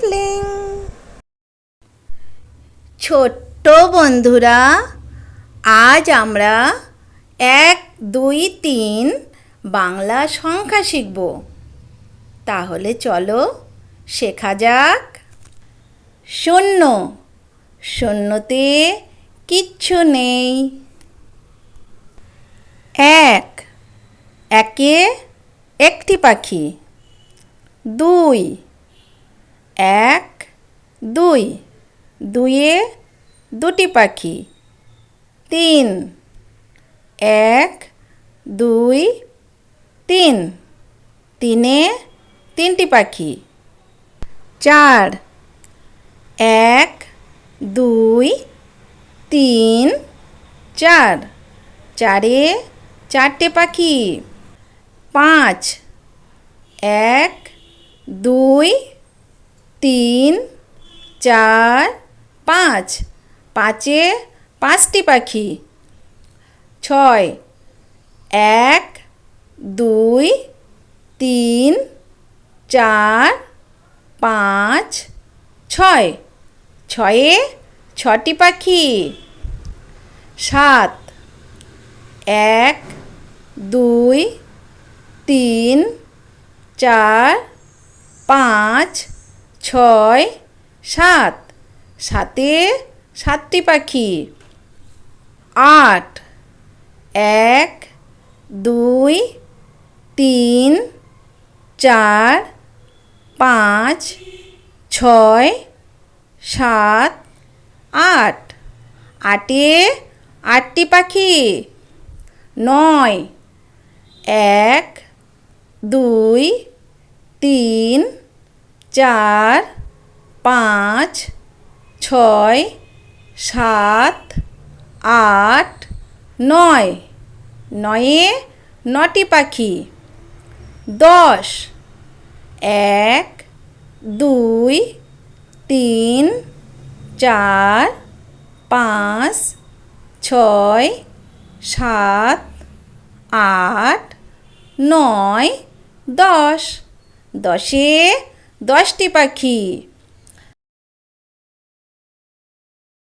Darling ছোট্ট বন্ধুরা, আজ আমরা এক, দুই, তিন বাংলা সংখ্যা শিখব। তাহলে চলো শেখা যাক। শূন্য। শূন্যতে কিচ্ছু নেই। এক। একে একটি পাখি। দুই। এক, দুই। দুইয়ে দুটি পাখি। তিন। এক, দুই, তিন। তিনে তিনটি পাখি। চার। এক, দুই, তিন, চার। চারে চারটে পাখি। পাঁচ। এক, দুই তিন, চার, পাঁচ। পাঁচে পাঁচটি পাখি। ছয়, এক, দুই, তিন, চার, পাঁচ, ছয়। ছয়ে ছটি পাখি। সাত, এক, দুই, তিন, চার, পাঁচ। ছয়, সাত। সাতে সাতটি পাখি। আট। এক, দুই, তিন, চার, পাঁচ, ছয়, সাত, আট। আটে আটটি পাখি। নয়। এক, দুই, তিন চার, পাঁচ, ছয়, সাত, আট, নয়। নয়ে নটি পাখি। দশ। এক, দুই, তিন, চার, পাঁচ, ছয়, সাত, আট, নয়, দশ। দশে দশটি পাখি